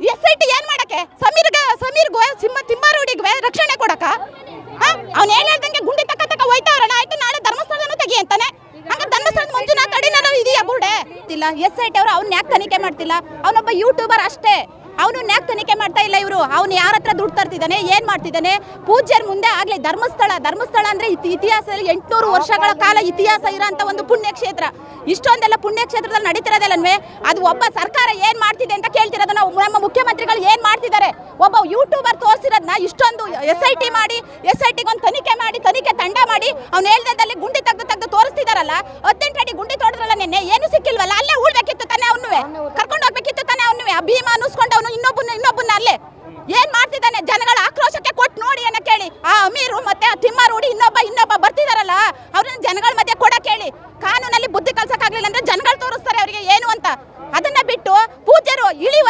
S I T ಏನ್ ಮಾಡಕ್ಕೆ? ಸಮೀರ್ಗ, ಸಮೀರ್ಗೂ, ಸಿಂಹ, ತಿಮ್ಮಾರೂಡಿಗೆ ರಕ್ಷಣೆ ಕೊಡಕ ಅವ್ನು ಏನ್ ಹೇಳ್ದಂಗೆ ಗುಂಡಿ ತಕ್ಕ ತಕ್ಕ ಹೋಯ್ತಾವ್ರಣ. ಆಯ್ತು, ನಾಳೆ ಧರ್ಮಸ್ಥಳನೂ ತೆಗಿ ಅಂತಾನೆ. ಹಂಗ ಧರ್ಮಸ್ಥಳದ ಮಂಜುನಾಥ್ ನಾನು ಇದೆಯಾ ಬುರ್ಡೆ? ಇಲ್ಲ ಎಸ್ ಐ ಟಿ ಅವರು ಅವ್ನ ಯಾಕೆ ತನಿಖೆ ಮಾಡ್ತಿಲ್ಲ? ಅವನೊಬ್ಬ ಯೂಟ್ಯೂಬರ್ ಅಷ್ಟೇ. ಅವನು ಯಾಕೆ ತನಿಖೆ ಮಾಡ್ತಾ ಇಲ್ಲ ಇವರು? ಅವನು ಯಾರ ಹತ್ರ ದುಡ್ಡು ತರ್ತಿದ್ದಾನೆ? ಏನ್ ಮಾಡ್ತಿದ್ದಾನೆ? ಪೂಜ್ಯರ ಮುಂದೆ ಆಗ್ಲಿ, ಧರ್ಮಸ್ಥಳ. ಧರ್ಮಸ್ಥಳ ಅಂದ್ರೆ ಇತಿ- ಇತಿಹಾಸದಲ್ಲಿ ಎಂಟುನೂರು ವರ್ಷಗಳ ಕಾಲ ಇತಿಹಾಸ ಇರೋಂಥ ಒಂದು ಪುಣ್ಯಕ್ಷೇತ್ರ. ಇಷ್ಟೊಂದೆಲ್ಲ ಪುಣ್ಯಕ್ಷೇತ್ರದಲ್ಲಿ ನಡೀತಿರೋದಲ್ಲನ್ವೇ? ಅದು ಒಬ್ಬ ಸರ್ಕಾರ ಏನ್ ಮಾಡ್ತಿದೆ ನಮ್ಮ ಮುಖ್ಯಮಂತ್ರಿಗಳು ಏನ್ ಮಾಡ್ತಿದ್ದಾರೆ? ಒಬ್ಬ ಯೂಟ್ಯೂಬರ್ ತೋರಿಸಿರೋದನ್ನ ಇಷ್ಟೊಂದು ಎಸ್ ಐ ಟಿ ಮಾಡಿ ಎಸ್ ಐ ಟಿಗೆ ಒಂದು ತನಿಖೆ ಮಾಡಿ, ತನಿಖೆ ತಂಡ ಮಾಡಿ ಅವ್ನು ಹೇಳ್ದಲ್ಲಿ ಗುಂಡಿ ತೆಗೆದು ತೆಗೆದು ತೋರಿಸ್ತಿದಾರಲ್ಲ ಹದಿನೆಂಟು ಅಡಿ ಗುಂಡಿ ತೋಡಿದ್ರಲ್ಲ ನಿನ್ನೆ, ಏನು ಸಿಕ್ಕಿಲ್ವಲ್ಲ, ಅಲ್ಲೇ ಉಳ್ಬೇಕಿತ್ತು ತಾನೇ ಅವನು ಕರ್ಕೊಂಡು ಹೋಗ್ಬೇಕಿತ್ತು ತಾನೇ ಅವನು ಆ ಭೀಮ ಅನ್ನಿಸ್ಕೊಂಡು ಅವನು ಇನ್ನೊಬ್ಬನ ಇನ್ನೊಬ್ಬನ ಅಲ್ಲೇ. ಏನ್ ಮಾಡ್ತಿದ್ದಾನೆ? ಜನಗಳ ಆಕ್ರೋಶಕ್ಕೆ ಕೊಟ್ಟು ನೋಡಿ ಅನ್ನ ಕೇಳಿ. ಆ ಅಮೀರು ಮತ್ತೆ ಆ ತಿಮ್ಮಾರೂಡಿ ಇನ್ನೊಬ್ಬ ಇನ್ನೊಬ್ಬ ಬರ್ತಿದಾರಲ್ಲ, ಅವ್ರನ್ನ ಜನಗಳ ಮಧ್ಯೆ ಕೊಡ ಕೇಳಿ. ಕಾನೂನಲ್ಲಿ ಬುದ್ಧಿ ಕಲ್ಸಕ್ಕಾಗ್ಲಿಲ್ಲ ಅಂದ್ರೆ ಜನಗಳು ತೋರಿಸ್ತಾರೆ ಅವರಿಗೆ ಏನು ಅಂತ. ಅದನ್ನ ಬಿಟ್ಟು ಪೂಜ್ಯರು ಇಳಿ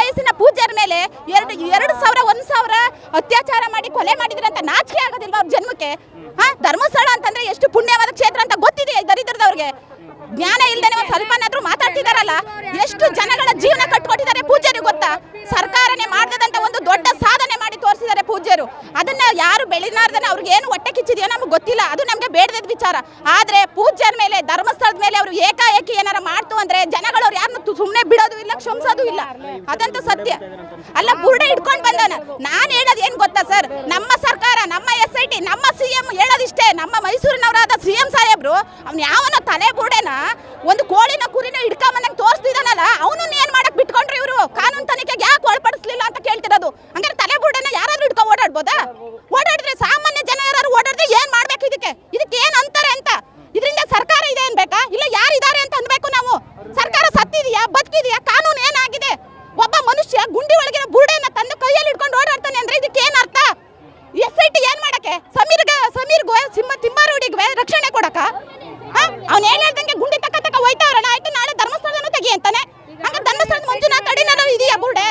ಮೇಲೆ ಎರಡು ಎರಡು ಸಾವಿರ, ಒಂದ್ ಸಾವಿರ ಅತ್ಯಾಚಾರ ಮಾಡಿ ಕೊಲೆ ಮಾಡಿದ್ರೆ ಅಂತ ನಾಚಿಕೆ ಆಗೋದಿಲ್ವಾ ಅವ್ರ ಜನ್ಮಕ್ಕೆ? ಹಾ, ಧರ್ಮಸ್ಥಳ ಅಂತಂದ್ರೆ ಎಷ್ಟು ಪುಣ್ಯವಾದ ಕ್ಷೇತ್ರ ಅಂತ ಗೊತ್ತಿದೆ ದರಿದ್ರದವ್ರಿಗೆ. ಜ್ಞಾನ ಇಲ್ದೇನೆ ಒಂದು ಸ್ವಲ್ಪನಾದ್ರೂ ಮಾತಾಡ್ತಿದಾರಲ್ಲ? ಎಷ್ಟು ಜನಗಳ ಜೀವನ ಕಟ್ಕೊಟ್ಟಿದ್ದಾರೆ ಪೂಜ್ಯರು ಗೊತ್ತಾ? ಸರ್ಕಾರನೇ ಮಾಡದಂತ ಒಂದು ದೊಡ್ಡ ಸಾಧನೆ ಮಾಡಿ ತೋರಿಸಿದ್ದಾರೆ ಪೂಜ್ಯರು. ಅದನ್ನ ಯಾರು ಬೆಳಿನಾರ್ದನ ಅವ್ರಿಗೆ ಏನು ಹೊಟ್ಟೆ ಕಿಚ್ಚಿದೆಯೋ ನಮ್ಗೆ ಗೊತ್ತಿಲ್ಲ. ಅದು ನಮ್ಗೆ ಬೇಡದ ವಿಚಾರ. ಆದ್ರೆ ಪೂಜ್ಯರ ಮೇಲೆ, ಧರ್ಮಸ್ಥಳದ ಮೇಲೆ ಅವರು ಏಕಾಏಕಿ ಏನಾರ ಮಾಡ್ತು ಅಂದ್ರೆ ಜನಗಳು ಯಾರನ್ನ ಸುಮ್ಮನೆ ಬಿಡೋದು ಇಲ್ಲ, ಕ್ಷಮಿಸೋದು ಇಲ್ಲ. ಅದಂತೂ ಸತ್ಯ. ಅಲ್ಲ, ಬುರ್ಡೆ ಇಟ್ಕೊಂಡು ಬಂದವನ. ನಾನು ಹೇಳೋದು ಏನ್ ಗೊತ್ತಾ ಸರ್? ನಮ್ಮ ಸರ್ಕಾರ, ನಮ್ಮ ಎಸ್ ಐ ಟಿ ನಮ್ಮ ಸಿ ಎಂ ಹೇಳೋದಿಷ್ಟೇ. ನಮ್ಮ ಮೈಸೂರಿನವರಾದ ಸಿ ಎಂ ಸಾಹೇಬ್ರು, ಅವ್ನು ಯಾವನ ತಲೆ ಬುರ್ಡೆನ ಒಂದು ಕೋಳಿನ ಕುರಿನ ಹಿಡ್ಕೊಂಬಂದಂಗೆ ತೋರಿಸ್ತಿದಾನಲ್ಲ ಅವನನ್ನ ಏನ್ ಮಾಡಕ್ ಬಿಟ್ಕೊಂಡ್ರಿ ಇವರು ಕಾನೂನು ತನಿಖೆಗೆ ಯಾಕೆ ಒಳಪಡಿಸ್ಲಿಲ್ಲ ಅಂತ ಕೇಳ್ತಿರೋದು ಹಂಗಾರೆ ತಲೆ ಬುರ್ಡೆನ ಯಾರಾದ್ರೂ ಹಿಡ್ಕೊಂಡು ಓಡಾಡ್ಬೋದಾ ಓಡಾಡಿದ್ರೆ ಸಾಮಾನ್ಯ ಜನ ಯಾರು ಓಡಾಡಿದ್ರೆ ಏನ್ ಮಾಡ್ಬೇಕು ಇದಕ್ಕೆ ಇದಕ್ಕೆ ಏನ್ ಅಂತಾರೆ ಅಂತ ಇದರಿಂದ ಸರ್ಕಾರ ಇದೆ ಅನ್ಬೇಕಾ ಇಲ್ಲ ಯಾರಿದ್ದಾರೆ ಅಂತ ಅನ್ಬೇಕು ನಾವು ಸರ್ಕಾರ ಸತ್ತಿದೆಯಾ ಬದುಕಿದೆಯಾ ಕಾನೂನು ಏನಾಗಿದೆ ಒಬ್ಬ ಮನುಷ್ಯ ಗುಂಡಿ ಒಳಗಿನ ಬುರ್ಡೆನ ತಂದು ಕೈಯಲ್ಲಿ ಹಿಡ್ಕೊಂಡು ಓಡಾಡ್ತಾನೆ ಅಂದ್ರೆ ಇದಕ್ಕೆ ಏನ್ ಅರ್ಥ ಎಸ್ ಐ ಟಿ ಏನ್ ಮಾಡಕ್ಕೆ ಸಮೀರ್ಗ ಸಮೀರ್ಗೂ ಸಿಂಹ ತಿಮ್ಮಾರೂಡಿಗೆ ರಕ್ಷಣೆ ಕೊಡಕ ಅವ್ನು ಏನ್ ಹೇಳ್ದಂಗೆ ಗುಂಡಿ ತಕ್ಕ ತಕ್ಕ ಹೋಯ್ತಾರ ಆಯ್ತು, ನಾಳೆ ಧರ್ಮಸ್ಥಳನೂ ತೆಗಿ ಅಂತಾನೆ. ಹಂಗ ಧರ್ಮಸ್ಥಳದ ಮಂಜುನಾಥ್ ಅಡಿನಾರು ಇದೆಯಾ ಬುರ್ಡೆ?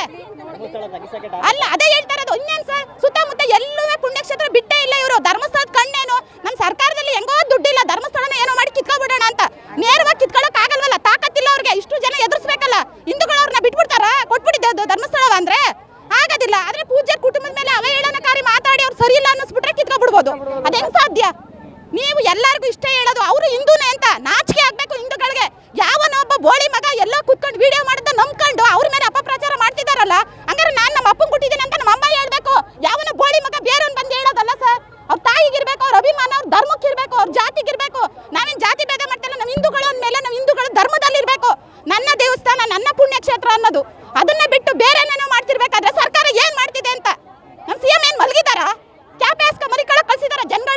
ಅಲ್ಲ, ಅದೇ ಹೇಳ್ತಾ ಇರೋದು. ಇನ್ನೇನ್ ಸರ್? ಸುತ್ತಮುತ್ತ ಎಲ್ಲೂ ಪುಣ್ಯಕ್ಷೇತ್ರ ಬಿಟ್ಟೇ ಇಲ್ಲ ಇವರು. ಧರ್ಮಸ್ಥಳದ ಕಣ್ಣೇನು? ನಮ್ಮ ಸರ್ಕಾರದಲ್ಲಿ ಹೆಂಗೋ ದುಡ್ಡಿಲ್ಲ. ಧರ್ಮಸ್ಥಳನ ಏನೋ ಮಾಡಿ ಕಿತ್ಕೊಬಿಡೋಣ ಅಂತ. ನೇರವಾಗಿ ಕಿತ್ಕೊಳಕ್ ಆಗಲ್ವಲ್ಲ? ತಾಕತ್ತಿಲ್ಲ ಅವ್ರಿಗೆ. ಇಷ್ಟು ಜನ ಎದುರಿಸ್ಬೇಕಲ್ಲ? ಹಿಂದೂಗಳು ಅವ್ರನ್ನ ಬಿಟ್ಬಿಡ್ತಾರ? ಕೊಟ್ಬಿಟ್ಟಿದ್ದೆ ಧರ್ಮಸ್ಥಳ ಅಂದ್ರೆ? ಆಗೋದಿಲ್ಲ. ಆದ್ರೆ ಪೂಜ್ಯರ ಕುಟುಂಬದ ಮೇಲೆ ಅವಹೇಳನಕಾರಿ ಮಾತಾಡಿ ಅವ್ರು ಸರಿ ಇಲ್ಲ ಅನ್ನಿಸ್ಬಿಟ್ರೆ ಕಿತ್ಕೊಬಿಡ್ಬೋದು. ಅದೇನ್ ಸಾಧ್ಯ? ನೀವು ಎಲ್ಲರಿಗೂ ಇಷ್ಟ ಹೇಳೋದು ಅವರು ಹಿಂದೂನೇ ಅಂತ. ನಾಚಿಕೆ ಆಗಬೇಕು ಹಿಂದೂಗಳಿಗೆ. ಯಾವನೋ ಒಬ್ಬ ಬೋಳಿ ಮಗ ಎಲ್ಲೋ ಕುತ್ಕೊಂಡು ವಿಡಿಯೋ ಮಾಡಿದ ನಂಬ್ಕೊಂಡು ಅವ್ರ ಮೇಲೆ ಅಪಪ್ರಚಾರ ಮಾಡ್ತಿದ್ದಾರಲ್ಲ ಹಂಗಾರೆ ನಾನು ನಮ್ಮ ಅಪ್ಪನ ಕೊಟ್ಟಿದ್ದೀನಿ ಅಂತ ನಮ್ಮ ಅಮ್ಮ ಹೇಳಬೇಕು. ಯಾವನ ಬೋಳಿ ಮಗ ಬೇರೆಯವ್ನು ಬಂದು ಹೇಳೋದಲ್ಲ ಸರ್? ಅವ್ರ ತಾಯಿಗಿರ್ಬೇಕು, ಅವ್ರ ಅಭಿಮಾನ, ಅವ್ರ ಧರ್ಮಕ್ಕಿರ್ಬೇಕು, ಅವ್ರ ಜಾತಿಗಿರ್ಬೇಕು. ನಾವೇನು ಜಾತಿ ಭೇದ ಮಾಡ್ತಿಲ್ಲ ನಮ್ಮ ಹಿಂದೂಗಳು ಅಂದಮೇಲೆ ನಮ್ಮ ಹಿಂದೂಗಳು ಧರ್ಮದಲ್ಲಿರಬೇಕು. ನನ್ನ ದೇವಸ್ಥಾನ, ನನ್ನ ಪುಣ್ಯಕ್ಷೇತ್ರ ಅನ್ನೋದು.